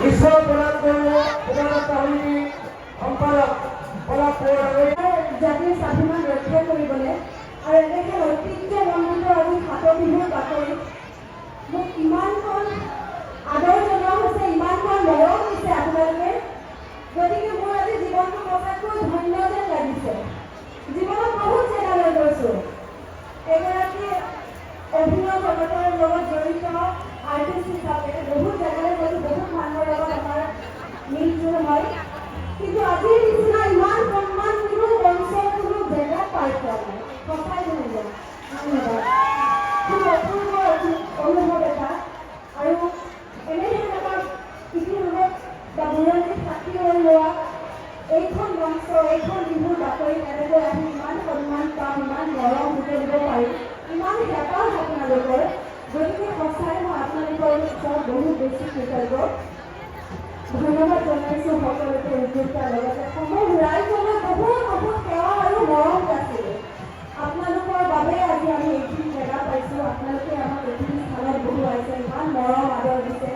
ঈশ্বৰ প্রদান কৰিব প্রধানত কাহিনী সম্পাদক বৰুৱাই জাতিৰ স্বাভিমান ৰক্ষা কৰিবলৈ আৰু এনেকৈ ঐতিহ্যমণ্ডিত আজি ফাট বিহুৰ বাতৰি মোক ইমানখন আদৰ জনোৱা হৈছে ইমানখন কিন্তু আজিৰ নিচিনা ইমান সন্মান কোনো মঞ্চৰ কোনো জেগা পাই পোৱা নাই। খুব অপূৰ্ব অনুভৱ এটা। আৰু এনেধৰণৰ এটা ইতিহাসত বা বুৰঞ্জীত সাক্ষী হৈ লোৱা, এইখন মঞ্চ এইখন বিহুৰ বাতৰিত এনেকৈ আহি ইমান সন্মান পাম, ইমান মৰম বুটলিব পাৰিম ইমান হেঁপাহ আপোনালোকৰ। গতিকে সঁচাই মই আপোনালোকৰ ওচৰত বহুত বেছি কৃতজ্ঞ। ধন্যবাদ জনাইছোঁ সকলোকে উদ্যোক্তাৰ লগতে সময় কলে বহুত বহুত সেৱা আৰু মৰম যাচিলোঁ আপোনালোকৰ বাবে আজি আমি এইখিনি জেগা পাইছোঁ আপোনালোকে আমাক এইখিনি স্থানত বহুৱাইছে ইমান মৰম আদৰ দিছে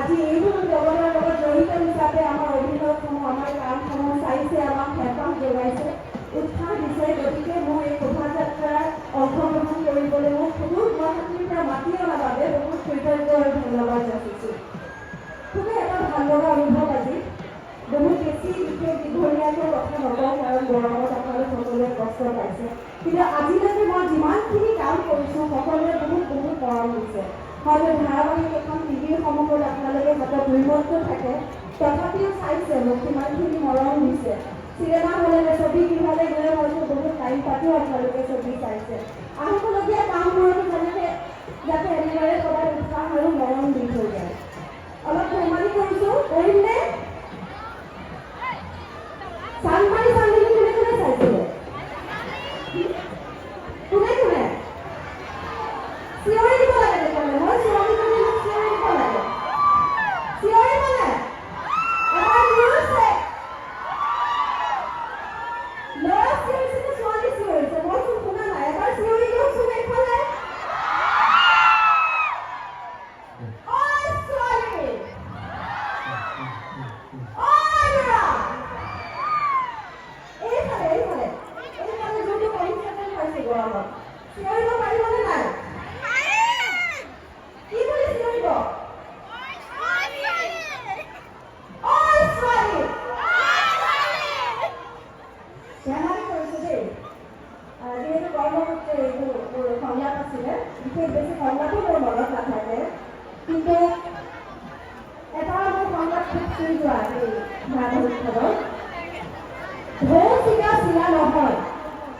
আজি এইবোৰ জগতৰ লগত জড়িত হিচাপে আমাৰ অভিনয়সমূহ আমাৰ কামসমূহ চাইছে আমাক হেঁপাহ যোগাইছে উৎসাহ দিছে গতিকে মই এই শোভাযাত্ৰাত অংশগ্ৰহণ কৰিবলৈ মোক সুদূৰ গুৱাহাটীৰ পৰা মাতি অনাৰ বাবে বহুত কৃতজ্ঞ আৰু ধন্যবাদ যাচিছোঁ খুবেই এটা ভালো লগা অনুভৱ আজি বহুত বেছি বিশেষ দীঘলীয়াকৈ কথা নকওঁ কাৰণ গৰমত আপোনালোক সকলোৱে পাইছে। কিন্তু আজিলৈকে মই যিমানখিনি কাম কৰিছোঁ, সকলোৱে বহুত বহুত মৰম দিছে। হয়তো ধাৰাবাহিক এখন টিভিৰ সন্মুখত আপোনালোকে হাতত ৰিম'টটো থাকে। তথাপিও চাইছে মোক কিমানখিনি মৰম দিছে। চিনেমা হলে ছবি গৃহলৈ গ'লে হয়তো বহুত টাইম পাতিও আপোনালোকে ছবি চাইছে। আহিবলগীয়া কামবোৰতো যেনেকৈ যাতে এনেদৰে সদায় চিলা নহয়।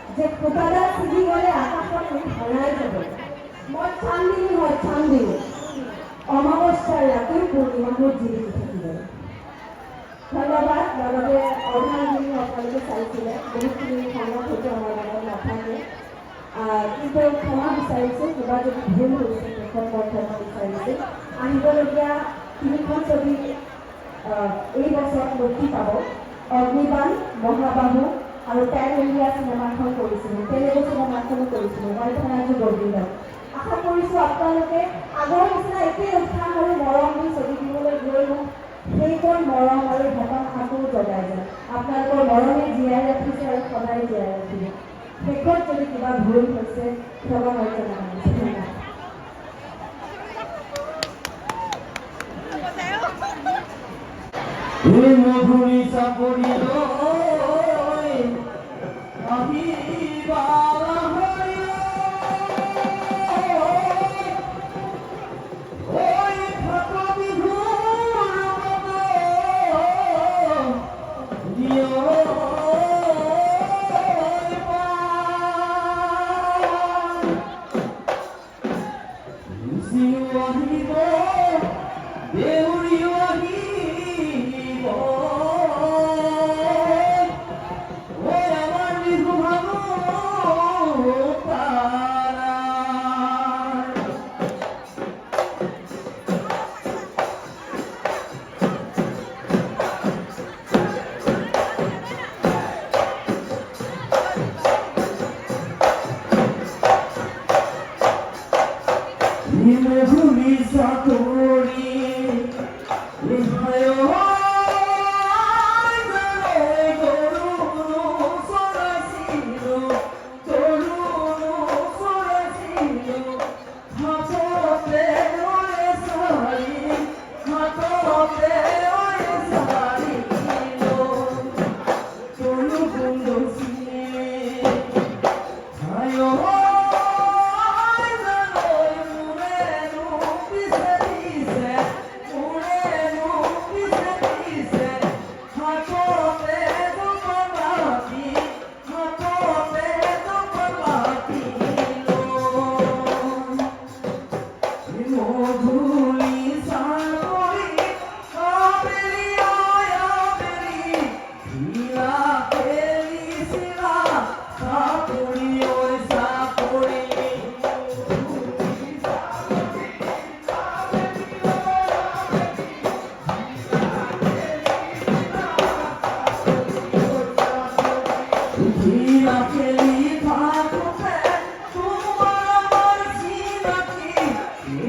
যে খুটাডাল ছিগি গ'লে আকাশত উৰি ভৰাই যাব। মই চান্দিনী হয় চান্দিনী অমাৱস্যাৰ ৰাতি পূৰ্ণিমাবোৰ জিলিকি থাকিব। ধন্যবাদ। লগতে অৰ্ধাংগিনী আপোনালোকে চাইছিলে। বহুতখিনি সংলাপ হয়তো আমাৰ লগত নাথাকে। কিন্তু ক্ষমা বিচাৰিছোঁ। কিবা যদি ভুল হৈছে শেষত মই ক্ষমা বিচাৰিছোঁ। আহিবলগীয়া তিনিখন ছবি এই বছৰত মুক্তি পাব। অগ্নিবাণ, মহাবাহু আৰু পেন ইণ্ডিয়া চিনেমাখন কৰিছিলোঁ, তেলেগু চিনেমাখনো কৰিছিলোঁ বৰথনাজু গোবিন্দ আশা কৰিছোঁ আপোনালোকে আগৰ নিচিনা একেই উৎসাহ আৰু মৰম দি ছবি দিবলৈ গৈ মোক সেইকণ মৰম আৰু আকৌ জগাই যায় আপোনালোকৰ মৰমে জীয়াই ৰাখিছে আৰু সদায় জীয়াই ৰাখিব। শেষত যদি কিবা ভুল হৈছে, ক্ষমা জনাইছোঁ ধন্যবাদ। হে মধুৰী চাপৰি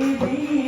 এই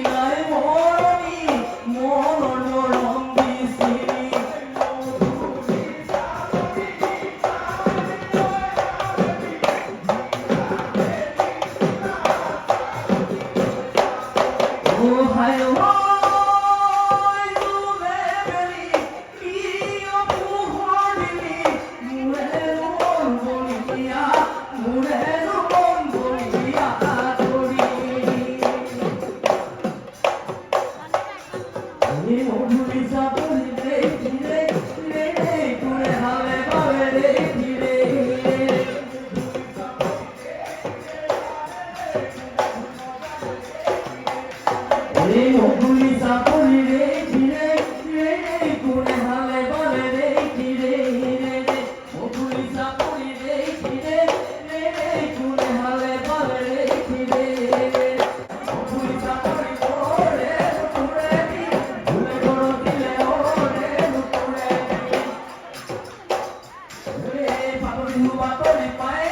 Bapak, Bapak, gonna Bapak, Bapak, Bapak, Bapak, Bapak, Bapak, Bapak,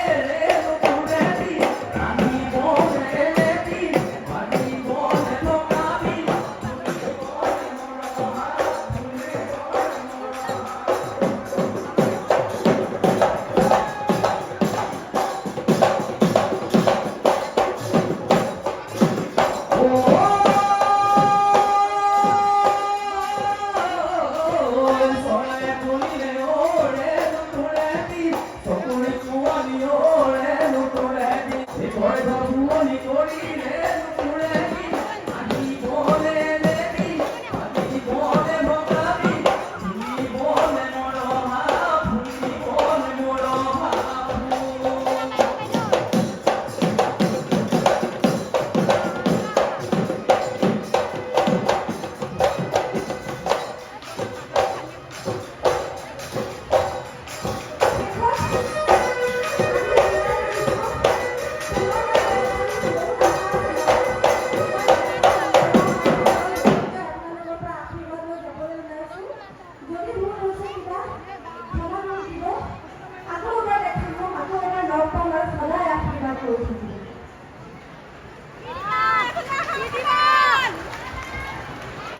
ਕੋੜੇ ਤੋਂ ਮੂੰਹ ਨਿਕੋੜੀ ਨੇ